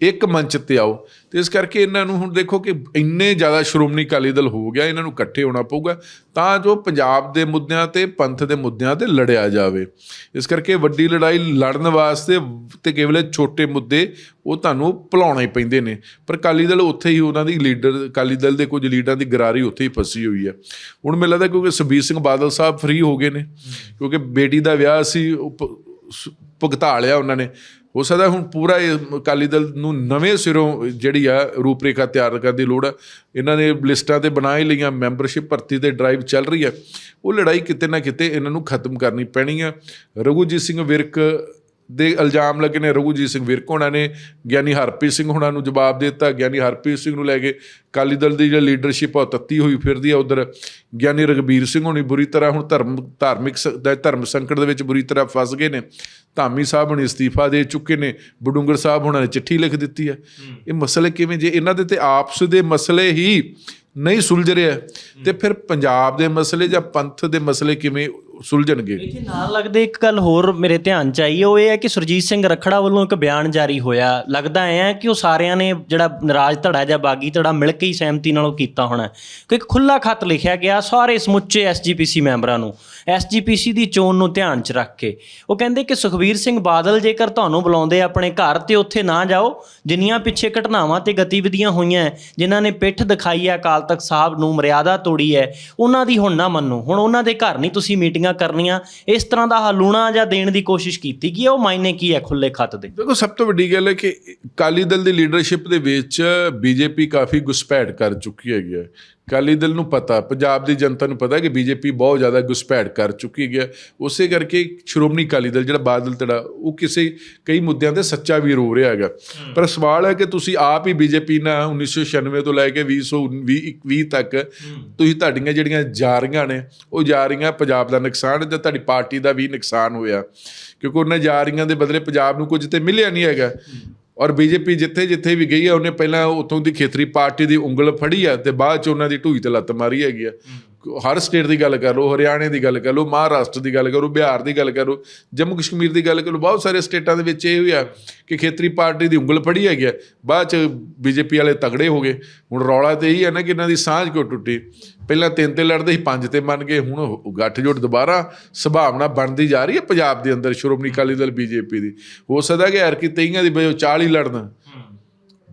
ਇੱਕ ਮੰਚ ਤੇ ਆਓ। ਤੇ ਇਸ ਕਰਕੇ ਇਹਨਾਂ ਨੂੰ ਹੁਣ ਦੇਖੋ ਕਿ ਇੰਨੇ ਜ਼ਿਆਦਾ ਸ਼੍ਰੋਮਣੀ ਅਕਾਲੀ ਦਲ ਹੋ ਗਿਆ, ਇਹਨਾਂ ਨੂੰ ਇਕੱਠੇ ਹੋਣਾ ਪਊਗਾ, ਤਾਂ ਜੋ ਪੰਜਾਬ ਦੇ ਮੁੱਦਿਆਂ ਤੇ, ਪੰਥ ਦੇ ਮੁੱਦਿਆਂ ਤੇ ਲੜਿਆ ਜਾਵੇ। ਇਸ ਕਰਕੇ ਵੱਡੀ ਲੜਾਈ ਲੜਨ ਵਾਸਤੇ ਤੇ ਕੇਵਲ ਛੋਟੇ ਮੁੱਦੇ ਉਹ ਤੁਹਾਨੂੰ ਭੁਲਾਉਣੇ ਪੈਂਦੇ ਨੇ। ਪਰ ਅਕਾਲੀ ਦਲ ਉੱਥੇ ਹੀ ਉਹਨਾਂ ਦੀ ਲੀਡਰ, ਅਕਾਲੀ ਦਲ ਦੇ ਕੁਝ ਲੀਡਰਾਂ ਦੀ ਗਰਾਰੀ ਉੱਥੇ ਹੀ ਫਸੀ ਹੋਈ ਹੈ। ਹੁਣ ਮੈਨੂੰ ਲੱਗਦਾ ਕਿਉਂਕਿ ਸੁਖਬੀਰ ਸਿੰਘ ਬਾਦਲ ਸਾਹਿਬ ਫ੍ਰੀ ਹੋ ਗਏ ਨੇ, ਕਿਉਂਕਿ ਬੇਟੀ ਦਾ ਵਿਆਹ ਸੀ, ਭੁਗਤਾ ਲਿਆ ਉਹਨਾਂ ਨੇ। ਹੋ ਸਕਦਾ ਹੁਣ ਪੂਰਾ ਇਹ ਅਕਾਲੀ ਦਲ ਨੂੰ ਨਵੇਂ ਸਿਰੋਂ ਜਿਹੜੀ ਆ ਰੂਪਰੇਖਾ ਤਿਆਰ ਕਰਨ ਦੀ ਲੋੜ ਆ। ਇਹਨਾਂ ਨੇ ਲਿਸਟਾਂ ਤੇ ਬਣਾ ਹੀ ਲਈਆਂ, ਮੈਂਬਰਸ਼ਿਪ ਭਰਤੀ ਤੇ ਡਰਾਈਵ ਚੱਲ ਰਹੀ ਹੈ ਉਹ ਲੜਾਈ ਕਿਤੇ ਨਾ ਕਿਤੇ ਇਹਨਾਂ ਨੂੰ ਖਤਮ ਕਰਨੀ ਪੈਣੀ ਆ। ਰਘੂਜੀਤ ਸਿੰਘ ਵਿਰਕ ਦੇ ਇਲਜ਼ਾਮ ਲੱਗੇ ਨੇ ਰਘੂਜੀਤ ਸਿੰਘ ਵਿਰਕ ਹੋਣਾ ਨੇ ਗਿਆਨੀ ਹਰਪ੍ਰੀਤ ਸਿੰਘ ਹੋਣਾ ਨੂੰ ਜਵਾਬ ਦਿੱਤਾ ਗਿਆਨੀ ਹਰਪ੍ਰੀਤ ਸਿੰਘ ਨੂੰ ਲੈ ਕੇ ਅਕਾਲੀ ਦਲ ਦੀ ਜਿਹੜੀ ਲੀਡਰਸ਼ਿਪ ਆ ਉਹ ਤੱਤੀ ਹੋਈ ਫਿਰਦੀ ਆ ਉਧਰ। ਗਿਆਨੀ ਰਗਬੀਰ ਸਿੰਘ ਹੋਣੀ ਬੁਰੀ ਤਰ੍ਹਾਂ ਹੁਣ ਧਰਮ ਧਾਰਮਿਕ ਦਾ ਧਰਮ ਸੰਕਟ ਦੇ ਵਿੱਚ ਬੁਰੀ ਤਰ੍ਹਾਂ ਫਸ ਗਏ ਨੇ। ਧਾਮੀ ਸਾਹਿਬ ਹੁਣ ਇਸਤੀਫਾ ਦੇ ਚੁੱਕੇ ਨੇ ਬਡੂੰਗਰ ਸਾਹਿਬ ਹੁਣਾਂ ਨੇ ਚਿੱਠੀ ਲਿਖ ਦਿੱਤੀ ਹੈ। ਇਹ ਮਸਲੇ ਕਿਵੇਂ ਜੇ ਇਹਨਾਂ ਦੇ ਤੇ ਆਪਸ ਦੇ ਮਸਲੇ ਹੀ ਨਹੀਂ ਸੁਲਝ ਰਿਹਾ ਤੇ ਫਿਰ ਪੰਜਾਬ ਦੇ ਮਸਲੇ ਜਾਂ ਪੰਥ ਦੇ ਮਸਲੇ ਕਿਵੇਂ ਸੁਲਝਣਗੇ। ਇੱਥੇ ਨਾਲ ਲੱਗਦੇ ਇੱਕ ਗੱਲ ਹੋਰ ਮੇਰੇ ਧਿਆਨ ਚ ਆਈ ਉਹ ਇਹ ਹੈ ਕਿ ਸੁਰਜੀਤ ਸਿੰਘ ਰਖੜਾ ਵੱਲੋਂ ਇੱਕ ਬਿਆਨ ਜਾਰੀ ਹੋਇਆ। ਲੱਗਦਾ ਐ ਹੈ ਕਿ ਉਹ ਸਾਰਿਆਂ ਨੇ ਜਿਹੜਾ ਨਾਰਾਜ਼ ਧੜਾ ਜਾਂ ਬਾਗੀ ਧੜਾ ਮਿਲ ਕੇ ਹੀ ਸਹਿਮਤੀ ਨਾਲ ਉਹ ਕੀਤਾ ਹੋਣਾ ਕਿ ਇੱਕ ਖੁੱਲਾ ਖੱਤ ਲਿਖਿਆ ਗਿਆ ਸਾਰੇ ਸਮੁੱਚੇ ਐਸਜੀਪੀਸੀ ਮੈਂਬਰਾਂ ਨੂੰ ਐਸਜੀਪੀਸੀ ਦੀ ਚੋਣ ਨੂੰ ਧਿਆਨ ਚ ਰੱਖ ਕੇ। ਉਹ ਕਹਿੰਦੇ ਕਿ ਸੁਖਬੀਰ ਸਿੰਘ ਬਾਦਲ ਜੇਕਰ ਤੁਹਾਨੂੰ ਬੁਲਾਉਂਦੇ ਆਪਣੇ ਘਰ ਤੇ ਉੱਥੇ ਨਾ ਜਾਓ ਜਿੰਨੀਆਂ ਪਿੱਛੇ ਘਟਨਾਵਾਂ ਤੇ ਗਤੀਵਿਧੀਆਂ ਹੋਈਆਂ ਹੈ, ਜਿਨ੍ਹਾਂ ਨੇ ਪਿੱਠ ਦਿਖਾਈ ਹੈ ਅਕਾਲ ਤਖਤ ਸਾਹਿਬ ਨੂੰ ਮਰਿਆਦਾ ਤੋੜੀ ਹੈ ਉਹਨਾਂ ਦੀ ਹੁਣ ਨਾ ਮੰਨੋ। ਹੁਣ ਉਹਨਾਂ ਦੇ ਘਰ ਨਹੀਂ ਤੁਸੀਂ ਮੀਟਿੰਗ ਕਰਨੀਆਂ, ਇਸ ਤਰ੍ਹਾਂ ਦਾ ਹਲੂਣਾ ਜਾਂ ਦੇਣ ਦੀ ਕੋਸ਼ਿਸ਼ ਕੀਤੀ ਗਈ ਹੈ ਉਹ ਮਾਇਨੇ ਕੀ ਹੈ ਖੁੱਲੇ ਖੱਤ ਦੇ? ਦੇਖੋ, ਸਭ ਤੋਂ ਵੱਡੀ ਗੱਲ ਹੈ ਕਿ ਅਕਾਲੀ ਦਲ ਦੀ ਲੀਡਰਸ਼ਿਪ ਦੇ ਵਿੱਚ ਬੀਜੇਪੀ ਕਾਫੀ ਗੁਸਪੈਠ ਕਰ ਚੁੱਕੀ ਹੈਗੀ ਹੈ। ਅਕਾਲੀ ਦਲ ਨੂੰ ਪਤਾ ਪੰਜਾਬ ਦੀ ਜਨਤਾ ਨੂੰ ਪਤਾ ਕਿ ਬੀਜੇਪੀ ਬਹੁਤ ਜ਼ਿਆਦਾ ਗੁਸਪੈਠ ਕਰ ਚੁੱਕੀ ਹੈ ਉਸੇ ਕਰਕੇ ਸ਼੍ਰੋਮਣੀ ਅਕਾਲੀ ਦਲ ਜਿਹੜਾ ਬਾਦਲ ਧੜਾ ਉਹ ਕਿਸੇ ਕਈ ਮੁੱਦਿਆਂ ਤੇ ਸੱਚਾ ਵੀਰ ਹੋ ਰਿਹਾ ਹੈਗਾ। ਪਰ ਸਵਾਲ ਹੈ ਕਿ ਤੁਸੀਂ ਆਪ ਹੀ ਬੀਜੇਪੀ ਨਾਲ 1996 ਤੋਂ ਲੈ ਕੇ 2020 ਤੱਕ ਤੁਸੀਂ ਤੁਹਾਡੀਆਂ ਜਿਹੜੀਆਂ ਜਾ ਰਹੀਆਂ ਨੇ ਉਹ ਜਾ ਰਹੀਆਂ ਪੰਜਾਬ ਦਾ ਨੁਕਸਾਨ ਜਾਂ ਤੁਹਾਡੀ ਪਾਰਟੀ ਦਾ ਵੀ ਨੁਕਸਾਨ ਹੋਇਆ। ਕਿਉਂਕਿ ਉਹਨਾਂ ਜਾ ਰਹੀਆਂ ਦੇ ਬਦਲੇ ਪੰਜਾਬ ਨੂੰ ਕੁਝ ਤੇ ਮਿਲਿਆ ਨਹੀਂ ਹੈਗਾ। ਔਰ ਬੀਜੇਪੀ ਜਿੱਥੇ ਜਿੱਥੇ ਵੀ ਗਈ ਹੈ ਉਹਨੇ ਪਹਿਲਾਂ ਉੱਥੋਂ ਦੀ ਖੇਤਰੀ ਪਾਰਟੀ ਦੀ ਉਂਗਲ ਫੜੀ ਆ ਤੇ ਬਾਅਦ ਚ ਉਹਨਾਂ ਦੀ ਢੂਈ ਤੇ ਲੱਤ ਮਾਰੀ ਹੈਗੀ ਆ। ਹਰ ਸਟੇਟ ਦੀ ਗੱਲ ਕਰ ਲਓ ਹਰਿਆਣੇ ਦੀ ਗੱਲ ਕਰ ਲਓ ਮਹਾਰਾਸ਼ਟਰ ਦੀ ਗੱਲ ਕਰੋ, ਬਿਹਾਰ ਦੀ ਗੱਲ ਕਰੋ ਜੰਮੂ ਕਸ਼ਮੀਰ ਦੀ ਗੱਲ ਕਰੋ ਬਹੁਤ ਸਾਰੇ ਸਟੇਟਾਂ ਦੇ ਵਿੱਚ ਇਹ ਹੋਇਆ ਕਿ ਖੇਤਰੀ ਪਾਰਟੀ ਦੀ ਉਂਗਲ ਫੜੀ ਹੈਗੀ ਆ, ਬਾਅਦ ਚ ਬੀਜੇਪੀ ਵਾਲੇ ਤਗੜੇ ਹੋ ਗਏ। ਹੁਣ ਰੌਲਾ ਤੇ ਇਹੀ ਹੈ ਨਾ ਕਿ ਇਹਨਾਂ ਦੀ ਸਾਂਝ ਕਿਉਂ ਟੁੱਟੀ? ਪਹਿਲਾਂ ਤਿੰਨ ਤੇ ਲੜਦੇ ਸੀ, ਪੰਜ ਤੇ ਮੰਨ ਗਏ, ਹੁਣ ਉਹ ਗੱਠਜੋੜ ਦੁਬਾਰਾ ਸੰਭਾਵਨਾ ਬਣਦੀ ਜਾ ਰਹੀ ਹੈ ਪੰਜਾਬ ਦੇ ਅੰਦਰ, ਸ਼੍ਰੋਮਣੀ ਅਕਾਲੀ ਦਲ, ਬੀਜੇਪੀ ਦੀ। ਹੋ ਸਕਦਾ ਕਿ ਯਾਰ ਕਿ ਤੇਈਆਂ ਦੀ ਬਜਾਏ 40 ਲੜਨ।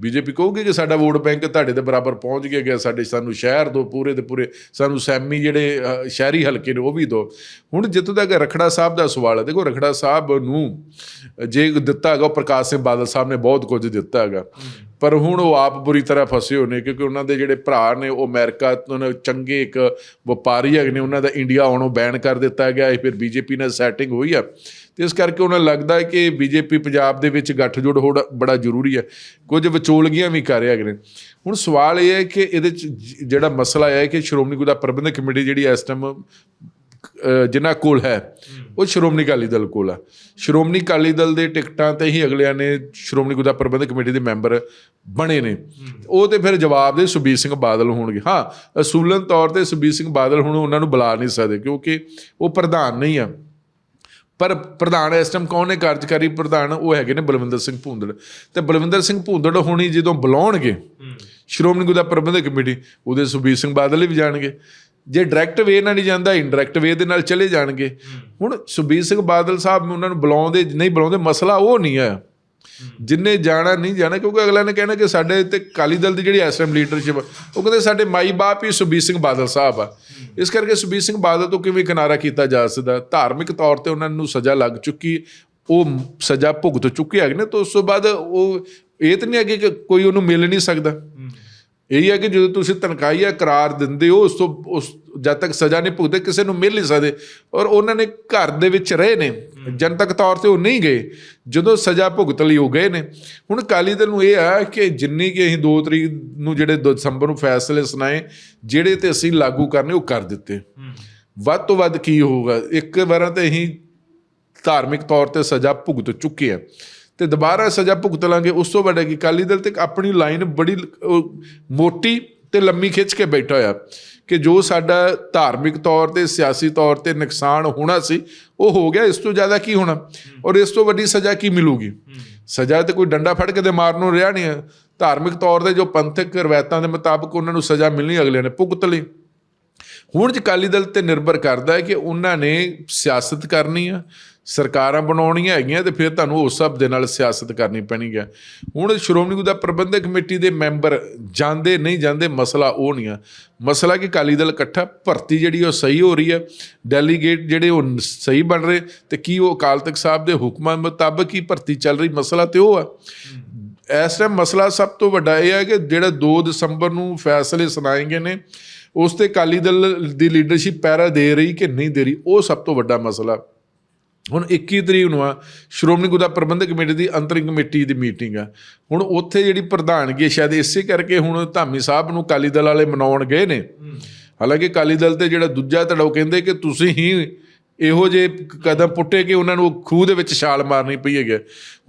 ਬੀਜੇਪੀ ਕਹੂਗੀ ਕਿ ਸਾਡਾ ਵੋਟ ਬੈਂਕ ਤੁਹਾਡੇ ਦੇ ਬਰਾਬਰ ਪਹੁੰਚ ਗਿਆ ਗਿਆ, ਸਾਡੇ ਸਾਨੂੰ ਸ਼ਹਿਰ ਦੋ, ਪੂਰੇ ਦੇ ਪੂਰੇ ਸਾਨੂੰ ਸੈਮੀ ਜਿਹੜੇ ਸ਼ਹਿਰੀ ਹਲਕੇ ਨੇ ਉਹ ਵੀ ਦੋ। ਹੁਣ ਜਿੱਥੋਂ ਤੱਕ ਰਖੜਾ ਸਾਹਿਬ ਦਾ ਸਵਾਲ ਹੈ, ਦੇਖੋ ਰਖੜਾ ਸਾਹਿਬ ਨੂੰ ਜੇ ਦਿੱਤਾ ਹੈਗਾ, ਉਹ ਪ੍ਰਕਾਸ਼ ਸਿੰਘ ਬਾਦਲ ਸਾਹਿਬ ਨੇ ਬਹੁਤ ਕੁਝ ਦਿੱਤਾ ਹੈਗਾ। ਪਰ ਹੁਣ ਉਹ ਆਪ ਬੁਰੀ ਤਰ੍ਹਾਂ ਫਸੇ ਹੋਏ ਨੇ, ਕਿਉਂਕਿ ਉਹਨਾਂ ਦੇ ਜਿਹੜੇ ਭਰਾ ਨੇ, ਉਹ ਅਮਰੀਕਾ ਤੋਂ ਚੰਗੇ ਇੱਕ ਵਪਾਰੀ ਹੈਗੇ ਨੇ, ਉਹਨਾਂ ਦਾ ਇੰਡੀਆ ਆਉਣੋਂ ਬੈਨ ਕਰ ਦਿੱਤਾ ਗਿਆ ਹੈ, ਫਿਰ ਬੀਜੇਪੀ ਨਾਲ ਸੈਟਿੰਗ ਹੋਈ ਆ। ਤੇ ਇਸ ਕਰਕੇ ਉਹਨਾਂ ਲੱਗਦਾ ਹੈ ਕਿ ਬੀਜੇਪੀ ਪੰਜਾਬ ਦੇ ਵਿੱਚ ਗੱਠਜੋੜ ਹੋਣਾ ਬੜਾ ਜ਼ਰੂਰੀ ਹੈ। ਕੁਝ ਵਿਚੋਲਗੀਆਂ ਵੀ ਕਰ ਰਹੇ ਨੇ ਹੁਣ ਸਵਾਲ ਇਹ ਹੈ ਕਿ ਇਹਦੇ ਚ ਜਿਹੜਾ ਮਸਲਾ ਹੈ ਕਿ ਸ਼੍ਰੋਮਣੀ ਗੁਰਦੁਆਰਾ ਪ੍ਰਬੰਧਕ ਕਮੇਟੀ ਜਿਹੜੀ ਇਸ ਟਾਈਮ ਜਿਨ੍ਹਾਂ ਕੋਲ ਹੈ ਉਹ ਸ਼੍ਰੋਮਣੀ ਅਕਾਲੀ ਦਲ ਕੋਲ ਆ। ਸ਼੍ਰੋਮਣੀ ਅਕਾਲੀ ਦਲ ਦੇ ਟਿਕਟਾਂ ਤੇ ਹੀ ਅਗਲਿਆਂ ਨੇ ਸ਼੍ਰੋਮਣੀ ਗੁਰਦੁਆਰਾ ਪ੍ਰਬੰਧਕ ਕਮੇਟੀ ਦੇ ਮੈਂਬਰ ਬਣੇ ਨੇ। ਉਹ ਤੇ ਫਿਰ ਜਵਾਬ ਦੇ ਸੁਬੀਰ ਸਿੰਘ ਬਾਦਲ ਹੋਣਗੇ। ਹਾਂ ਅਸੂਲਨ ਤੌਰ ਤੇ ਸੁਬੀਰ ਸਿੰਘ ਬਾਦਲ ਹੁਣ ਉਹਨਾਂ ਨੂੰ ਬੁਲਾ ਨਹੀਂ ਸਕਦੇ ਕਿਉਂਕਿ ਉਹ ਪ੍ਰਧਾਨ ਨਹੀਂ ਆ। ਪਰ ਪ੍ਰਧਾਨ ਇਸ ਟਾਈਮ ਕੌਣ ਹੈ ਕਾਰਜਕਾਰੀ ਪ੍ਰਧਾਨ? ਉਹ ਹੈਗੇ ਨੇ ਬਲਵਿੰਦਰ ਸਿੰਘ ਭੂੰਦੜ। ਤੇ ਬਲਵਿੰਦਰ ਸਿੰਘ ਭੂੰਦੜ ਹੁਣੀ ਜਦੋਂ ਬੁਲਾਉਣਗੇ ਸ਼੍ਰੋਮਣੀ ਗੁਰਦੁਆਰਾ ਪ੍ਰਬੰਧਕ ਕਮੇਟੀ ਉਹਦੇ ਸੁਬੀਰ ਸਿੰਘ ਬਾਦਲ ਵੀ ਜਾਣਗੇ। ਜੇ ਡਾਇਰੈਕਟ ਵੇ ਨਾਲ ਨਹੀਂ ਜਾਂਦਾ ਇਨਡਾਇਰੈਕਟ ਵੇ ਦੇ ਨਾਲ ਚਲੇ ਜਾਣਗੇ। ਹੁਣ ਸੁਬੀਰ ਸਿੰਘ ਬਾਦਲ ਸਾਹਿਬ ਨੂੰ ਉਹਨਾਂ ਨੂੰ ਬੁਲਾਉਂਦੇ ਨਹੀਂ ਬੁਲਾਉਂਦੇ ਮਸਲਾ ਉਹ ਨਹੀਂ ਹੈ ਜਿੰਨੇ ਜਾਣਾ, ਨਹੀਂ ਜਾਣਾ, ਕਿਉਂਕਿ ਅਗਲਾ ਨੇ ਕਹਿਣਾ ਕਿ ਸਾਡੇ ਤੇ ਕਾਲੀ ਦਲ ਦੀ ਜਿਹੜੀ ਐਸਐਮ ਲੀਡਰਸ਼ਿਪ ਉਹ ਕਹਿੰਦੇ ਸਾਡੇ ਮਾਈ ਬਾਪ ਹੀ ਸੁਬੀਰ ਸਿੰਘ ਬਾਦਲ ਸਾਹਿਬ ਆ। ਇਸ ਕਰਕੇ ਸੁਬੀਰ ਸਿੰਘ ਬਾਦਲ ਤੋਂ ਕਿਵੇਂ ਕਿਨਾਰਾ ਕੀਤਾ ਜਾ ਸਕਦਾ? ਧਾਰਮਿਕ ਤੌਰ ਤੇ ਉਹਨਾਂ ਨੂੰ ਸਜ਼ਾ ਲੱਗ ਚੁੱਕੀ, ਉਹ ਸਜ਼ਾ ਭੁਗਤ ਚੁੱਕੇ ਹੈਗੇ ਨੇ, ਤਾਂ ਉਸ ਤੋਂ ਬਾਅਦ ਉਹ, ਇਹ ਤਾਂ ਨਹੀਂ ਅੱਗੇ ਕਿ ਕੋਈ ਉਹਨੂੰ ਮਿਲ ਨਹੀਂ ਸਕਦਾ। ਇਹੀ ਹੈ ਕਿ ਜਦੋਂ ਤੁਸੀਂ ਤਨਖਾਹੀਆ ਕਰਾਰ ਦਿੰਦੇ ਹੋ, ਉਸ ਤੋਂ, ਉਸ ਜਦ ਤੱਕ ਸਜ਼ਾ ਨਹੀਂ ਭੁਗਤੇ ਕਿਸੇ ਨੂੰ ਮਿਲ ਨਹੀਂ ਸਕਦੇ। ਔਰ ਉਹਨਾਂ ਨੇ ਘਰ ਦੇ ਵਿੱਚ ਰਹੇ ਨੇ। ਜਨਤਕ ਤੌਰ ਤੇ ਉਹ ਨਹੀਂ ਗਏ ਜਦੋਂ ਸਜ਼ਾ ਭੁਗਤ ਲਈ ਉਹ ਗਏ ਨੇ। ਹੁਣ ਅਕਾਲੀ ਦਲ ਨੂੰ ਇਹ ਆ ਕਿ ਜਿੰਨੀ ਕਿ ਅਸੀਂ 2 ਤਰੀਕ ਨੂੰ ਜਿਹੜੇ ਦਸੰਬਰ ਨੂੰ ਫੈਸਲੇ ਸੁਣਾਏ ਜਿਹੜੇ ਤੇ ਅਸੀਂ ਲਾਗੂ ਕਰਨੇ ਉਹ ਕਰ ਦਿੱਤੇ। ਵੱਧ ਤੋਂ ਵੱਧ ਕੀ ਹੋਊਗਾ? ਇੱਕ ਵਾਰਾਂ ਤੇ ਅਸੀਂ ਧਾਰਮਿਕ ਤੌਰ ਤੇ ਸਜ਼ਾ ਭੁਗਤ ਚੁੱਕੇ ਆ। ਤੇ ਦੁਬਾਰਾ ਸਜ਼ਾ ਭੁਗਤ ਲਾਂਗੇ ਉਸ ਤੋਂ ਵੱਡਾ ਕੀ? ਅਕਾਲੀ ਦਲ ਤੇ ਆਪਣੀ ਲਾਈਨ ਬੜੀ ਮੋਟੀ ਤੇ ਲੰਮੀ ਖਿੱਚ ਕੇ ਬੈਠਾ ਹੋਇਆ। ਕਿ ਜੋ ਸਾਡਾ ਧਾਰਮਿਕ ਤੌਰ ਤੇ ਸਿਆਸੀ ਤੌਰ ਤੇ ਨੁਕਸਾਨ ਹੋਣਾ ਸੀ ਉਹ ਹੋ ਗਿਆ। ਇਸ ਤੋਂ ਜ਼ਿਆਦਾ ਕੀ ਹੋਣਾ? ਔਰ ਇਸ ਤੋਂ ਵੱਡੀ ਸਜ਼ਾ ਕੀ ਮਿਲੂਗੀ? ਸਜ਼ਾ ਤੇ ਕੋਈ ਡੰਡਾ ਫੜ ਕੇ ਤੇ ਮਾਰਨ ਨੂੰ ਰਿਹਾ ਨਹੀਂ ਧਾਰਮਿਕ ਤੌਰ ਤੇ ਜੋ ਪੰਥਕ ਰਵਾਇਤਾਂ ਦੇ ਮੁਤਾਬਕ ਉਹਨਾਂ ਨੂੰ ਸਜ਼ਾ ਮਿਲਣੀ ਅਗਲਿਆਂ ਨੇ ਭੁਗਤ ਲਈ। ਹੁਣ ਜੇ ਅਕਾਲੀ ਦਲ ਤੇ ਨਿਰਭਰ ਕਰਦਾ ਹੈ ਕਿ ਉਹਨਾਂ ਨੇ ਸਿਆਸਤ ਕਰਨੀ ਆ ਸਰਕਾਰਾਂ ਬਣਾਉਣੀਆਂ ਹੈਗੀਆਂ ਤੇ ਫਿਰ ਤੁਹਾਨੂੰ ਉਸ ਸਭ ਦੇ ਨਾਲ ਸਿਆਸਤ ਕਰਨੀ ਪੈਣੀ ਹੈ। ਹੁਣ ਸ਼੍ਰੋਮਣੀ ਗੁਰਦੁਆਰਾ ਪ੍ਰਬੰਧਕ ਕਮੇਟੀ ਦੇ ਮੈਂਬਰ ਜਾਂਦੇ ਨਹੀਂ ਜਾਂਦੇ ਮਸਲਾ ਉਹ ਨਹੀਂ ਆ। ਮਸਲਾ ਕਿ ਅਕਾਲੀ ਦਲ ਇਕੱਠਾ, ਭਰਤੀ ਜਿਹੜੀ ਉਹ ਸਹੀ ਹੋ ਰਹੀ ਹੈ ਡੈਲੀਗੇਟ ਜਿਹੜੇ ਉਹ ਨ- ਸਹੀ ਬਣ ਰਹੇ ਤੇ ਕੀ ਉਹ ਅਕਾਲ ਤਖਤ ਸਾਹਿਬ ਦੇ ਹੁਕਮਾਂ ਮੁਤਾਬਕ ਹੀ ਭਰਤੀ ਚੱਲ ਰਹੀ ਮਸਲਾ ਤੇ ਉਹ ਆ। ਇਸ ਟਾਈਮ ਮਸਲਾ ਸਭ ਤੋਂ ਵੱਡਾ ਇਹ ਹੈ ਕਿ ਜਿਹੜਾ 2 ਦਸੰਬਰ ਨੂੰ ਫੈਸਲੇ ਸੁਣਾਏ ਗਏ ਨੇ, ਉਸ ਤੇ ਅਕਾਲੀ ਦਲ ਦੀ ਲੀਡਰਸ਼ਿਪ ਪੈਰਾ ਦੇ ਰਹੀ ਕਿ ਨਹੀਂ ਦੇ ਰਹੀ, ਉਹ ਸਭ ਤੋਂ ਵੱਡਾ ਮਸਲਾ। ਹੁਣ 21 ਤਰੀਕ ਨੂੰ ਆ, ਸ਼੍ਰੋਮਣੀ ਗੁਰਦੁਆਰਾ ਪ੍ਰਬੰਧਕ ਕਮੇਟੀ ਦੀ ਅੰਤਰਿੰਗ ਕਮੇਟੀ ਦੀ ਮੀਟਿੰਗ ਆ। ਹੁਣ ਉੱਥੇ ਜਿਹੜੀ ਪ੍ਰਧਾਨਗੀ ਸ਼ਾਇਦ ਇਸੇ ਕਰਕੇ ਹੁਣ ਧਾਮੀ ਸਾਹਿਬ ਨੂੰ ਅਕਾਲੀ ਦਲ ਵਾਲੇ ਮਨਾਉਣ ਗਏ ਨੇ। ਹਾਲਾਂਕਿ ਅਕਾਲੀ ਦਲ ਤੇ ਜਿਹੜਾ ਦੂਜਾ ਧੜਾ ਉਹ ਕਹਿੰਦੇ ਕਿ ਤੁਸੀਂ ਹੀ ਇਹੋ ਜੇ ਕਦਮ ਪੁੱਟੇ ਕਿ ਉਹਨਾਂ ਨੂੰ ਖੂਹ ਦੇ ਵਿੱਚ ਛਾਲ ਮਾਰਨੀ ਪਈ ਹੈਗੀ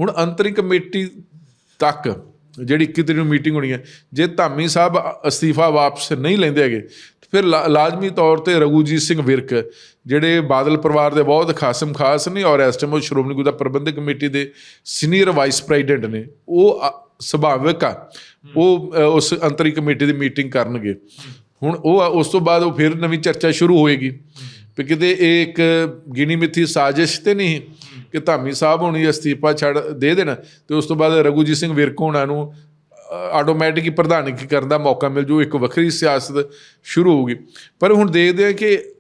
ਹੁਣ ਅੰਤਰਿੰਗ ਕਮੇਟੀ ਤੱਕ ਜਿਹੜੀ 21 ਤਰੀਕ ਨੂੰ ਮੀਟਿੰਗ ਹੋਣੀ ਹੈ ਜੇ ਧਾਮੀ ਸਾਹਿਬ ਅਸਤੀਫਾ ਵਾਪਸ ਨਹੀਂ ਲੈਂਦੇ ਹੈਗੇ ਫਿਰ ਲਾਜ਼ਮੀ ਤੌਰ ਤੇ ਰਘੂਜੀਤ ਸਿੰਘ ਵਿਰਕ ਜਿਹੜੇ ਬਾਦਲ ਪਰਿਵਾਰ ਦੇ ਬਹੁਤ ਖਾਸਮ ਖਾਸ ਨੇ ਔਰ ਇਸ ਟਾਈਮ ਉਹ ਸ਼੍ਰੋਮਣੀ ਗੁਰਦੁਆਰਾ ਪ੍ਰਬੰਧਕ ਕਮੇਟੀ ਦੇ ਸੀਨੀਅਰ ਵਾਈਸ ਪ੍ਰੈਜ਼ੀਡੈਂਟ ਨੇ ਉਹ ਸੁਭਾਵਿਕ ਆ। ਉਹ ਉਸ ਅੰਤਰਿਮ ਕਮੇਟੀ ਦੀ ਮੀਟਿੰਗ ਕਰਨਗੇ। ਹੁਣ ਉਹ ਉਸ ਤੋਂ ਬਾਅਦ ਉਹ ਫਿਰ ਨਵੀਂ ਚਰਚਾ ਸ਼ੁਰੂ ਹੋਏਗੀ। ਵੀ ਕਿਤੇ ਇਹ ਇੱਕ ਗਿਣੀ ਮਿੱਥੀ ਸਾਜ਼ਿਸ਼ ਤੇ ਨਹੀਂ ਕਿ ਧਾਮੀ ਸਾਹਿਬ ਹੁਣੀ ਅਸਤੀਫਾ ਛੱਡ ਦੇ ਦੇਣ ਤੇ ਉਸ ਤੋਂ ਬਾਅਦ ਰਘੂਜੀਤ ਸਿੰਘ ਵਿਰਕ ਹੋਣਾ ਨੂੰ ਆਟੋਮੈਟਿਕ ਹੀ ਪ੍ਰਧਾਨਗੀ ਕਰਨ ਦਾ ਮੌਕਾ ਮਿਲ ਜੂ ਇੱਕ ਵੱਖਰੀ ਸਿਆਸਤ ਸ਼ੁਰੂ ਹੋਊਗੀ। ਪਰ ਹੁਣ ਦੇਖਦੇ ਆ ਕਿ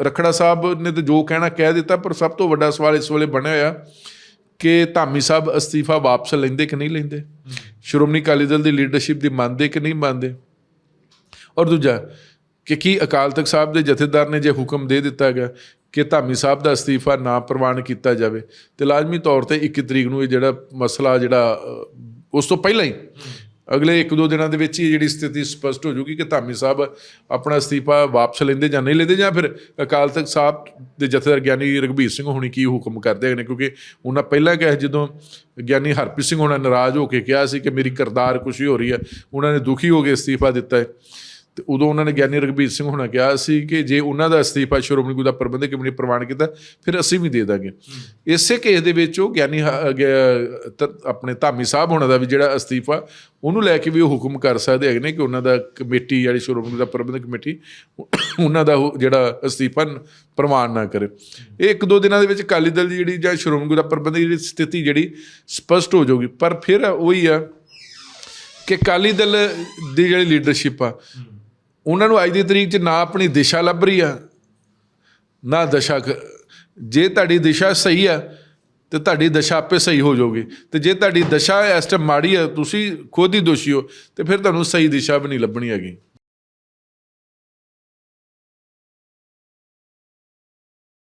ਰਖੜਾ ਸਾਹਿਬ ਨੇ ਤਾਂ ਜੋ ਕਹਿਣਾ ਕਹਿ ਦਿੱਤਾ ਪਰ ਸਭ ਤੋਂ ਵੱਡਾ ਸਵਾਲ ਇਸ ਵੇਲੇ ਬਣਿਆ ਹੋਇਆ ਕਿ ਧਾਮੀ ਸਾਹਿਬ ਅਸਤੀਫਾ ਵਾਪਸ ਲੈਂਦੇ ਕਿ ਨਹੀਂ ਲੈਂਦੇ? ਸ਼੍ਰੋਮਣੀ ਅਕਾਲੀ ਦਲ ਦੀ ਲੀਡਰਸ਼ਿਪ ਦੀ ਮੰਨਦੇ ਕਿ ਨਹੀਂ ਮੰਨਦੇ? ਔਰ ਦੂਜਾ ਕਿ ਕੀ ਅਕਾਲ ਤਖਤ ਸਾਹਿਬ ਦੇ ਜਥੇਦਾਰ ਨੇ ਜੇ ਹੁਕਮ ਦੇ ਦਿੱਤਾ ਗਿਆ ਕਿ ਧਾਮੀ ਸਾਹਿਬ ਦਾ ਅਸਤੀਫਾ ਨਾ ਪ੍ਰਵਾਨ ਕੀਤਾ ਜਾਵੇ, ਤੇ ਲਾਜ਼ਮੀ ਤੌਰ ਤੇ 21 ਤਰੀਕ ਨੂੰ ਇਹ ਜਿਹੜਾ ਮਸਲਾ ਜਿਹੜਾ ਉਸ ਤੋਂ ਪਹਿਲਾਂ ਹੀ ਅਗਲੇ 1-2 ਦਿਨਾਂ ਦੇ ਵਿੱਚ ਹੀ ਜਿਹੜੀ ਸਥਿਤੀ ਸਪਸ਼ਟ ਹੋ ਜੂਗੀ ਕਿ ਧਾਮੀ ਸਾਹਿਬ ਆਪਣਾ ਅਸਤੀਫਾ ਵਾਪਸ ਲੈਂਦੇ ਜਾਂ ਨਹੀਂ ਲੈਂਦੇ ਜਾਂ ਫਿਰ ਅਕਾਲ ਤਖਤ ਸਾਹਿਬ ਦੇ ਜਥੇਦਾਰ ਗਿਆਨੀ ਰਘਬੀਰ ਸਿੰਘ ਹੋਣੀ ਕੀ ਹੁਕਮ ਕਰਦੇ ਨੇ? ਕਿਉਂਕਿ ਉਹਨਾਂ ਪਹਿਲਾਂ ਕਿਹਾ ਜਦੋਂ ਗਿਆਨੀ ਹਰਪ੍ਰੀਤ ਸਿੰਘ ਹੋਣਾ ਨਾਰਾਜ਼ ਹੋ ਕੇ ਕਿਹਾ ਸੀ ਕਿ ਮੇਰੀ ਕਰਤਾਰ ਖੁਸ਼ੀ ਹੋ ਰਹੀ ਹੈ, ਉਹਨਾਂ ਨੇ ਦੁਖੀ ਹੋ ਕੇ ਅਸਤੀਫਾ ਦਿੱਤਾ ਹੈ। ਤੇ ਉਦੋਂ ਉਹਨਾਂ ਨੇ ਗਿਆਨੀ ਰਘਬੀਰ ਸਿੰਘ ਹੋਣਾ ਕਿਹਾ ਸੀ ਕਿ ਜੇ ਉਹਨਾਂ ਦਾ ਅਸਤੀਫਾ ਸ਼੍ਰੋਮਣੀ ਗੁਰਦੁਆਰਾ ਪ੍ਰਬੰਧਕ ਕਮੇਟੀ ਪ੍ਰਵਾਨ ਕੀਤਾ ਫਿਰ ਅਸੀਂ ਵੀ ਦੇ ਦਾਂਗੇ। ਇਸੇ ਕੇਸ ਦੇ ਵਿੱਚ ਉਹ ਗਿਆਨੀ ਆਪਣੇ ਧਾਮੀ ਸਾਹਿਬ ਹੋਣਾ ਦਾ ਵੀ ਜਿਹੜਾ ਅਸਤੀਫਾ ਉਹਨੂੰ ਲੈ ਕੇ ਵੀ ਉਹ ਹੁਕਮ ਕਰ ਸਕਦੇ ਹੈਗੇ ਨੇ ਕਿ ਉਹਨਾਂ ਦਾ ਕਮੇਟੀ ਜਿਹੜੀ ਸ਼੍ਰੋਮਣੀ ਗੁਰਦੁਆਰਾ ਪ੍ਰਬੰਧਕ ਕਮੇਟੀ ਉਹਨਾਂ ਦਾ ਜਿਹੜਾ ਅਸਤੀਫਾ ਪ੍ਰਵਾਨ ਨਾ ਕਰੇ। ਇਹ ਇੱਕ ਦੋ ਦਿਨਾਂ ਦੇ ਵਿੱਚ ਅਕਾਲੀ ਦਲ ਦੀ ਜਿਹੜੀ ਜਾਂ ਸ਼੍ਰੋਮਣੀ ਗੁਰਦੁਆਰਾ ਪ੍ਰਬੰਧਕ ਦੀ ਜਿਹੜੀ ਸਥਿਤੀ ਜਿਹੜੀ ਸਪਸ਼ਟ ਹੋ ਜਾਊਗੀ। ਪਰ ਫਿਰ ਉਹੀ ਆ ਕਿ ਅਕਾਲੀ ਦਲ ਦੀ ਜਿਹੜੀ ਲੀਡਰਸ਼ਿਪ ਆ ਉਹਨਾਂ ਨੂੰ ਅੱਜ ਦੀ ਤਰੀਕ 'ਚ ਨਾ ਆਪਣੀ ਦਿਸ਼ਾ ਲੱਭ ਰਹੀ ਆ, ਨਾ ਦਸ਼ਾ ਕ- ਜੇ ਤੁਹਾਡੀ ਦਿਸ਼ਾ ਸਹੀ ਆ, ਤੇ ਤੁਹਾਡੀ ਦਸ਼ਾ ਆਪੇ ਸਹੀ ਹੋ ਜਾਊਗੀ। ਤੇ ਜੇ ਤੁਹਾਡੀ ਦਸ਼ਾ ਇਸ ਟਾਈਮ ਮਾੜੀ ਆ, ਤੁਸੀਂ ਖੁਦ ਹੀ ਦੋਸ਼ੀ ਹੋ, ਤੇ ਫਿਰ ਤੁਹਾਨੂੰ ਸਹੀ ਦਿਸ਼ਾ ਵੀ ਨਹੀਂ ਲੱਭਣੀ ਹੈਗੀ।